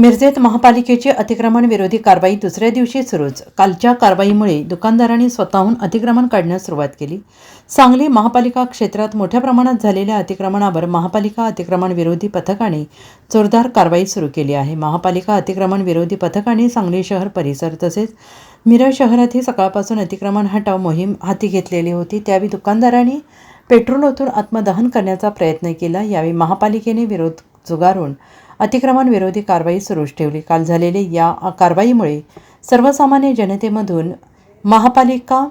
मिरजेत महापालिकेची अतिक्रमण विरोधी कारवाई दुसऱ्या दिवशी सुरूच. कालच्या कारवाईमुळे दुकानदारांनी स्वतःहून अतिक्रमण काढण्यास सुरुवात केली. सांगली महापालिका क्षेत्रात मोठ्या प्रमाणात झालेल्या अतिक्रमणावर महापालिका अतिक्रमण विरोधी पथकाने जोरदार कारवाई सुरू केली आहे. महापालिका अतिक्रमण विरोधी पथकाने सांगली शहर परिसर तसेच मिरज शहरातही सकाळपासून अतिक्रमण हटाव मोहीम हाती घेतलेली होती. त्यावेळी दुकानदारांनी पेट्रोल ओतून आत्मदहन करण्याचा प्रयत्न केला. यावेळी महापालिकेने विरोध झुगारून अतिक्रमण विरोधी कारवाई सुरूच ठेवली. काल झालेल्या या कारवाईमुळे सर्वसामान्य जनतेमधून महापालिका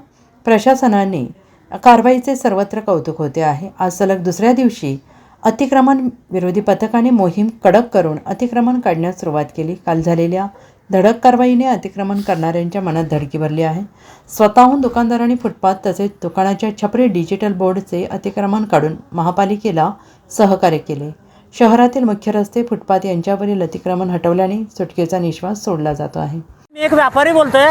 प्रशासनाने कारवाईचे सर्वत्र कौतुक होते आहे. आज सलग दुसऱ्या दिवशी अतिक्रमण विरोधी पथकाने मोहीम कडक करून अतिक्रमण काढण्यास सुरुवात केली. काल झालेल्या धडक कारवाईने अतिक्रमण करणाऱ्यांच्या मनात धडकी भरली आहे. स्वतःहून दुकानदारांनी फुटपाथ तसेच दुकानाच्या छपरी डिजिटल बोर्डचे अतिक्रमण काढून महापालिकेला सहकार्य केले. शहरातील मुख्य रस्ते फुटपाथ यांच्यावरील अतिक्रमण हटवल्याने सुटकेचा निश्वास सोडला जातो आहे. मी एक व्यापारी बोलतोय.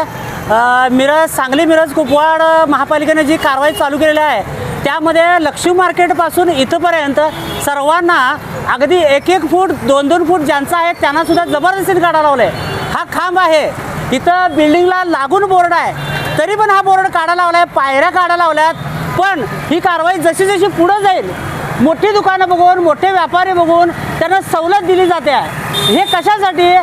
मिरज सांगली मिरज कुपवाड महापालिकेने जी कारवाई चालू केलेली आहे त्यामध्ये लक्ष्मी मार्केटपासून इथंपर्यंत सर्वांना अगदी एक एक फूट दोन दोन फूट ज्यांचा आहे त्यांना सुद्धा जबरदस्तीने काढा लावलंय. हा खांब आहे. इथं बिल्डिंगला लागून बोर्ड आहे. तरी पण हा बोर्ड काढा लावलाय पायऱ्या काढा लावल्यात. पण ही कारवाई जशी जशी पुढं जाईल मोठी दुकानं बघून मोठे व्यापारी बघून त्यांना सवलत दिली जाते. आहे हे कशासाठी?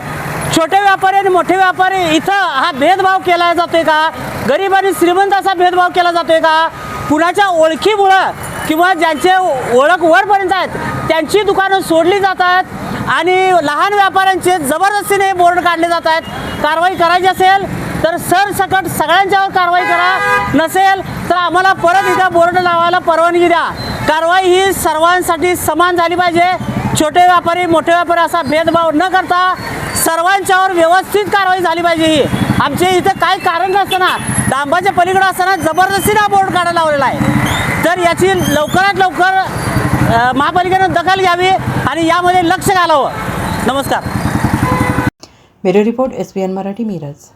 छोटे व्यापारी आणि मोठे व्यापारी इथं हा भेदभाव केला जातोय का? गरीब आणि श्रीमंत असा भेदभाव केला जातोय का? कुणाच्या ओळखीमुळं किंवा ज्यांचे ओळख वरपर्यंत आहेत त्यांची दुकानं सोडली जातात आणि लहान व्यापाऱ्यांचे जबरदस्तीने बोर्ड काढले जात आहेत कारवाई करायची असेल तर सरसकट सगळ्यांच्यावर कारवाई करा. नसेल तर आम्हाला परत इथं बोर्ड लावायला परवानगी द्या. कारवाई ही सर्वांसाठी समान झाली पाहिजे. छोटे व्यापारी मोठे व्यापारी असा भेदभाव न करता सर्वांच्यावर व्यवस्थित कारवाई झाली पाहिजे ही. आमचे इथं काय कारण नसताना डांबाच्या पलीकडं असताना जबरदस्तीने हा बोर्ड काढायला लावलेला आहे. तर याची लवकरात लवकर महापालिकेनं दखल घ्यावी आणि यामध्ये लक्ष घालावं. नमस्कार. Bureau report S B N Marathi Miraj.